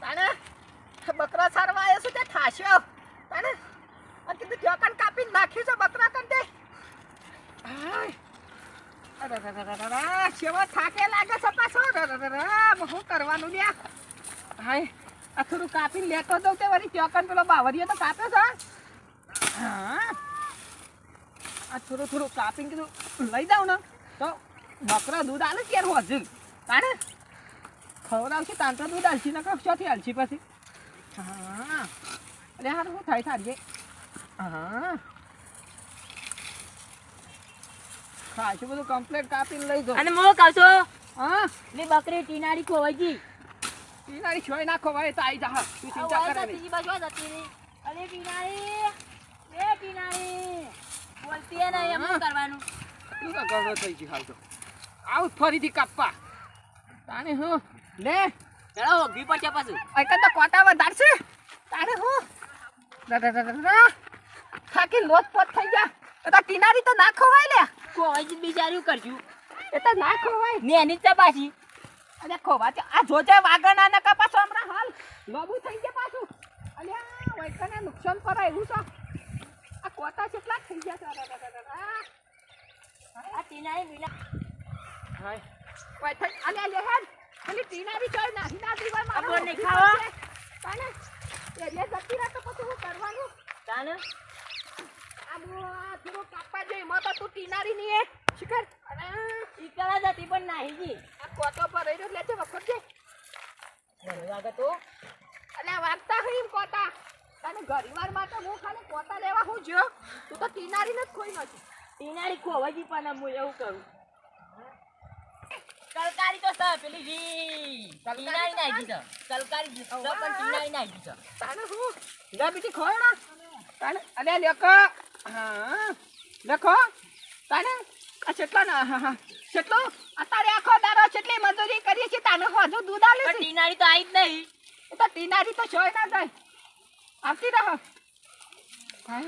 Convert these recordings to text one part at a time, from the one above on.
તાણે બકરા સારવા આવ્યો છું તે થાશ્યો. તાને અને કીધું જોકન કાપીને નાખ્યું છે બકરા તને તે. કેવો થાકે લાગે છે પાછો? શું કરવાનું લ્યા હાય આ થોડું કાપીને લેતો દઉં તે વળી ચોકન પેલો બાવરીયો તો કાપ્યો છે? હા. આ થોડું થોડું કાપીને કીધું, લઈ જાઉં ને. તો બકરા દૂધ આલે કે યાર હજુ. તાણે ખવડાવશે તાન તો દૂધ ને નકર શોથી આલશી પછી. હા. અરે હાર શું થાય થારીએ હા. ખાસું બધું કમ્પ્લેટ કાપીને લઈ જાઉં અને હું કહું હા. લે બકરી ટીનાડી ખોવાઈ ગઈ. ટીનારી છોય ના ખોવાય તો આઈ જા. તું ચિંતા કરે નહીં. બીજી બાજુ જતી રહી. અરે ટીનાડી એ ટીનાડી બોલતી હે નહીં એમ કરવાનું? તું તો ગળો થઈ ગયું હાલ તો. આવું ફરીથી કાપવા. તાને હું? લે. ચલો ઘી પડશે પાછું. અહીં તો કોટા વધારશે તારે હું. થાકી લોત પોત થઈ ગયા. એ તો કિનારી તો ના ખવાય લે. કોઈ ગઈ બિચાર્યું કરજું. એ તો ના ખવાય. ને એની જ છે પાછી. અરે ખોવા છે. આ જોજે વાગણા ને કપાસો હમણાં હાલ. લોબુ થઈ ગયા પાછું. અલ્યા વૈકને નુકસાન કરાયું છે. આ કોટા કેટલા થઈ ગયા છે. આ કિનારી મિલા હાય. કોઈ થઈ અલ્યા લે હેડ. પેલી ટીનારી ચોય નાખી ના દીવા મારો બોર નહીં ખાવા? તાને એ લે જતી રહે તો પછી હું કરવાનું? તાને? આ બો આ થોડો કાપવા જઈ તો તું ટીનારી ની એ શિખર અરે ઈ કરા જતી પણ નાહી ગઈ આ કોટો પર રહ્યો લે છે વખત છે. વાગે તો. અલ્યા વાગતા હઈ કોટા. તને ઘણીવાર માટે હું ખાલી કોટા લેવા હું જો તું તો ટીનારી ને જ ખોઈ નથી ટીનાડી ખોવાઈ પણ હું એવું કરું. કલકારી તો સર પેલી જી ટીનાડી નાઈ દીધો. કલકારી જી તો પણ ટીનાઈ નાહી ગઈ તાને હું? લે બીટી ખોયણા તાને અલ્યા લેકો હા. લેખો. તાને આ કેટલા ના હા હા. કેટલો અત્યારે આખો દારો કેટલી મજૂરી કરીએ છીએ તાને હજુ દૂધ આલે છે? ટીનાડી તો આવી જ નહીં. એ તો ટીનારી તો છોય ના જાય. આવતી રહો. હા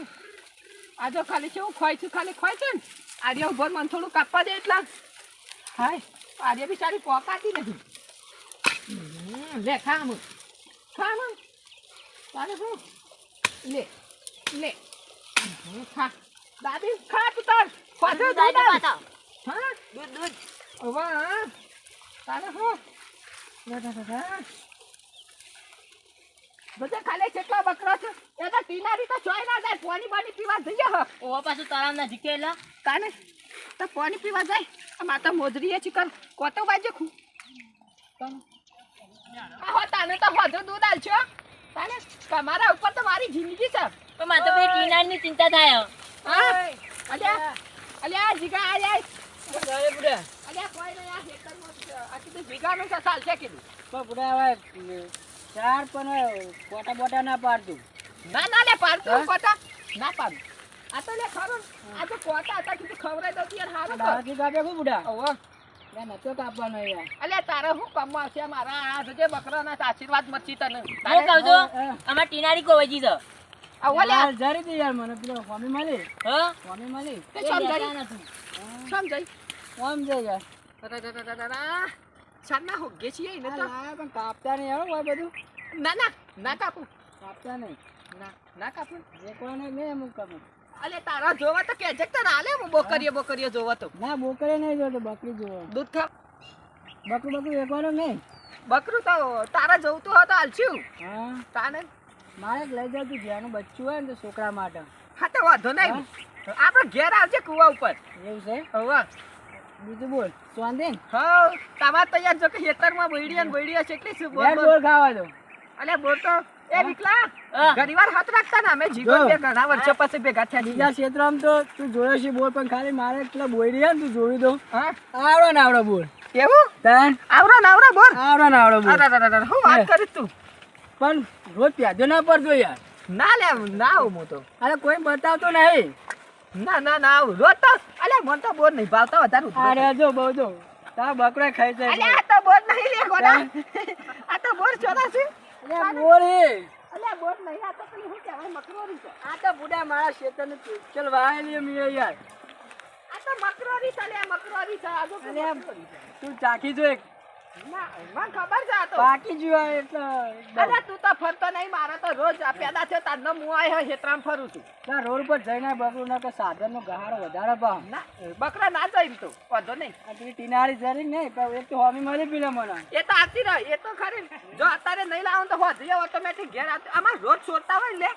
આજો ખાલી છે હું ખોઈ છું ખાલી ખોઈ છું ને. આર્ય ઊભો મને થોડું કાપવા દે એટલા. હાય. આર્ય બિચારી પોકાતી નથી લે ખા આમ ખા આમ તારે શું? લે લે. ખા. દાદી ખા તું તાર પાછો દૂધ હા? દૂધ દૂધ. હવે તારે શું. બધા ખાલી કેટલા બકરા છે એ તો ટીનારી તો ચોય ના જાય પાણી બાણી પીવા જઈએ હ. ઓ પાછું તળાવ ના જીકેલા તાને તો પાણી પીવા જાય આ માતા મોજરી છે કર. કોતો બાજુ ખુ. આ હો તાને તો વધુ દૂધ આલશો તાને તમારા ઉપર તો મારી જિંદગી છે. તો મારે તો પેલી ટીનાડી ની ચિંતા થાય હા. અલ્યા અલ્યા જીગા આય અરે બુડા અલ્યા કોઈ નહીં આ ખેતરમાં છે. આ કીધું જીગાનું છે સાલ છે કીધું. બુડા હવે ચાર પણ બોટા બોટા ના પાડતું. ના ના લે પાડતું હા? કોટા ના પાડું. આ તો લે ખરો. આ તો કોટા હતા કીધું ખવડાવી દઉં યાર હારું કર દાવાથી કાપે કો બુડા ઓવો નતો કાપવાનો યાર. અલે તારા શું કમવા છે મારા આ બકરા બકરાના આશીર્વાદ મચી તને. હું કહું છું હા. અમાર ટીનારી કોવજી છે. આવો લે. જરી દે યાર મને પેલો ફોમી મળી. હા? ફોમી મળી. તે સમજાઈ. સમજાઈ કોમ છે યાર. સાના હોગે છીએ એને તો. પણ કાપતા નહીં આવો હોય બધું. ના ના ના કાપું. કાપતા નહીં. ના ના કાપું. જે કોને નહીં અમુક કાપું અલે તારા જોવા તો કેજે કે તને લે હું બોકરીએ બોકરીએ જોવા તો. ના બોકરે નહીં જોતો બકરી જોવો. દૂધ ખા બકરું બકરું એકવાનું નહીં? બકરું તો તારા જોવતું હોય તો હાલશું. હા. તાને? મારે લઈ જાવ તું જ્યાંનું બચ્ચું હોય ને તો છોકરા માટે. હા તો વાંધો નહીં. આપણે ઘેર આવજે કુવા ઉપર. એવું છે? હવે બીજું બોલ. સ્વાંધીન હા. તમાર તૈયાર જો કે ખેતરમાં બૈડીયા ને કેટલી છે? બોલ બેટ બોલ. બોલ ખાવા દો. અલે બોલ તો એ? વિકલા ઘણીવાર હાથ રાખતા ને અમે જીવન બે ઘણા વર્ષો પછી ભેગા થયા બીજા ક્ષેત્રમાં તો તું જોયો છે બોલ પણ ખાલી મારે એટલા બોઈ ને તું જોઈ દો હા. આવડો ને આવડો બોલ એવું? તન આવડો ને આવડો બોલ આવડો ને આવડો બોલ અરે હું વાત કરી તું. પણ રોજ પ્યાજો ના પડતો યાર. ના લે ના આવું હું તો. અરે કોઈ બતાવતો નહીં. ના ના ના રોજ તો. અલે મન તો બોર નહીં ભાવતા વધારે અરે જો બહુ જો. તા બકરા ખાઈ અલે આ તો બોર નહીં લે ગોડા. આ તો બોર છોડા છે. અલે બોર એ. અલે બોર નહીં આ તો પેલી શું કહેવાય મકરોરી છે. આ તો બુડા મારા ક્ષેત્રનું ચલ વાયેલી મીએ યાર. આ તો મકરોરી છે લે મકરોરી છે આ અલે છે. તું ચાખી જો એક. ના, પાકી જ્યો એટલે અરે તું તો ફરતો નહીં મારા તો રોજ પેદા છે તારનો હું આયો હેતરામ ફરું છું. ના રોડ પર જઈને બકરું ના કે સાધન નો ગહારો વધારે ના બકરા ના જાય તો વાંધો નહીં. પેલી જરી નહીં પણ એક તો હોમી મળી પેલા મને. એ તો આવતી રહે એ તો ખરી. જો અત્યારે નહીં લાવો તો હોજી ઓટોમેટિક ઘેર આવતી. આમાં રોજ છોડતા હોય લે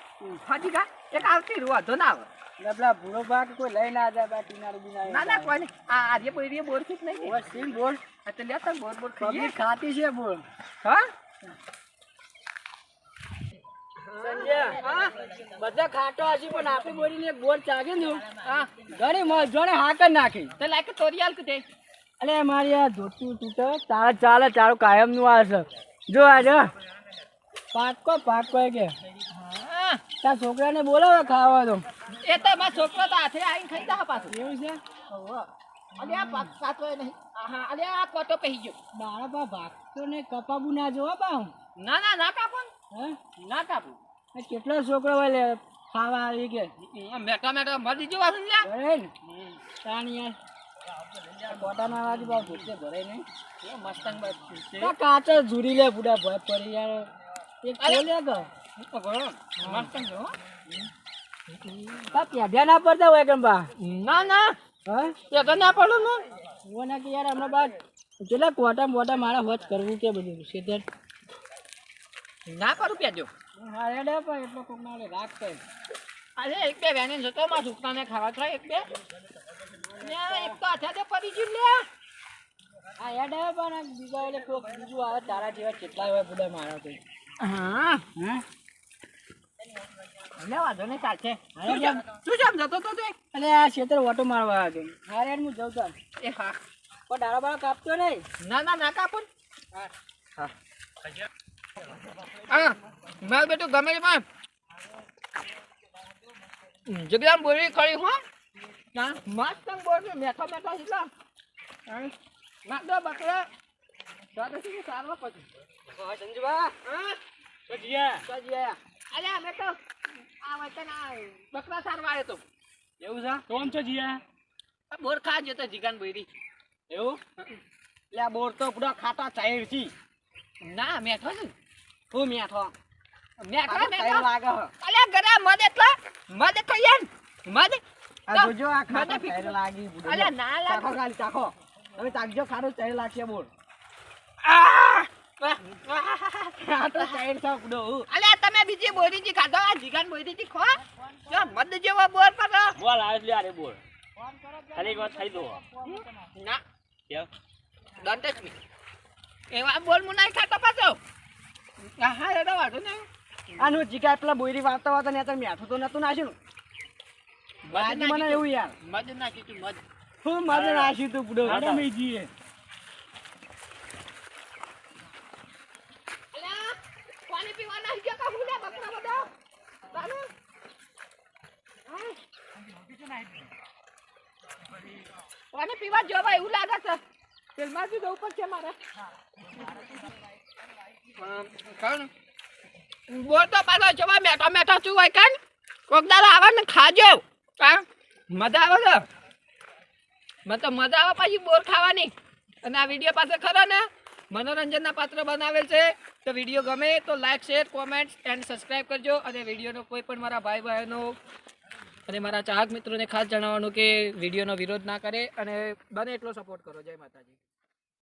હજી કા એક આવતી વાંધો ના આવે. પેલા ભૂરો ભાગ કોઈ લઈ ના જાય બાકી ટીનાળી બીનાળી ના ના કોઈ આ આર્ય બોરીએ બોરથી નહીં? ને. બસ સીમ બોલ. આ લે તને બોર બોર પબ્લિક ખાતી છે બોલ. હા? સંજય હા? બધા ખાટો હશે પણ આપી બોડીને એક બોર ચાગે ને હા. ઘણી મજોને હાકર નાખી. તો લાઈક તોરિયાલ કે તે અલે મારી આ ધોતું તૂટે તારે ચાલે તારું કાયમનું આ છે. જો આ જો. પાકો પાકો કે. હા. તાર છોકરાને બોલાવે ખાવા તો. એ તો મારા છોકરો તો હાથે આવીને ખાઈ જા પાછું. એવું છે? અલે આ પાક કાચો નહીં. હા અલે આ કોટો પહેરી ગયો. દાડા પા ભાગતો ને કપાબુ ના જોવા પા ના ના ના કાપો હે? ના કાપો. કેટલા છોકરા હોય લે ખાવા આવી કે મેટા મેટા મરી જવા છે ને ભરે ને? તાણી બોટાના વાજી બા ભરે ને. મસ્તંગ કાચો ઝૂરી લે બુડા ભય પડી યાર. એક અરે. ખોલે કે તો ભરો. મસ્તંગ. આ પેઢ્યા ના પડતા હોય કેમ બા ના ના. તો ના પડો ને. હું ના કે યાર હમણાં બાદ કેટલા કોટા મોટા મારે હોચ કરવું કે બધું સીધે ના કરું પેજો હા પણ એટલો કોક ના રાખ કઈ અરે એક બે વેને જતો માં છોકરાને ખાવા થાય એક બે. ને એક તો હાથે પડી ગયું લે યાદ પણ બીજા એટલે કોક બીજું આવે તારા જેવા કેટલા હોય બધા મારા હા. હા? ને વાંધો નહીં ચાલશે. શું કેમ? જેમ- શું જેમ જતો તો તે? એટલે આ ખેતર ઓટો મારવા આવ્યો. હા યાર હું જઉં તાર એ હા. પણ દાડા બાળા કાપતો નહીં. ના ના ના કાપો. હા. મારું બેટું ગમે છે પણ. જગ્યા બોરી ખરી હું. હા મસ્ત બોરી મેઠો મેઠો છે ના દો બકરા. સારવા પછી હા. અરે અમે તો આ વચન આ બકરા સારવા આવ્યો તો. એવું છે? કોમ છો જીયા? બોર ખા જતો જીગાન બોરી એવું? એટલે બોર તો પૂરા ખાતા ચાઈર છી. ના મેઠો છે. હું મેઠો? મેઠો તો મેઠો? લાગે અલ્યા ગરા મદ એટલો? મદ મદ આ તો જોજો આ ખાટા મને ચાઈર લાગી અલ્યા ના લાગે. ચાખો તમે ચાખજો ખાટો ચાઈર લાગશે બોર આ! ખાટો ચાઈર છે બુડો અલ્યા તમે બીજી બોરીજી ખાધો? આ જીગાન બોરીજી ખો. જો મદ જેવો બોર પર બોલ આવે લે આરે બોલ ખાલી એક વાર ખાઈ દો. ના. કેમ દંત જ નહીં. એવા બોલ હું નહીં ખાતો પાછો. હા એનો વાંધો નહીં. આનું જીકા પેલા બોયરી વાર્તા વાર્તા ને અત્યારે મેઠું તો નતું નાખ્યું ને. આજે મને એવું યાર. મદ તું મદ હું નાખ્યું તું બુડો. અલ્યા પાણી પીવા નાખી ગયો કા ભૂલ્યા બકરા બધા ચાલો પાણી પીવા જોવા એવું લાગે છે. તેલમાં થી જવું પડશે મારે? બોલ તો પાછો જોવા મેઠો મેઠો છું હોય કાન કોક દાડો આવે ને ખાજો. મજા આવે છે? મને તો મજા આવે પાછી બોર ખાવાની. અને આ વીડિયો પાસે ખરો ને? મનોરંજનના પાત્ર બનાવે છે. તો વીડિયો ગમે તો like share comment and subscribe કરજો. અને વિડીયોનો કોઈ પણ મારા ભાઈ બહેનો અને મારા ચાહક મિત્રોને ખાસ જણાવવાનું કે વિડીયોનો વિરોધ ના કરે અને બને એટલો સપોર્ટ કરો. જય માતાજી.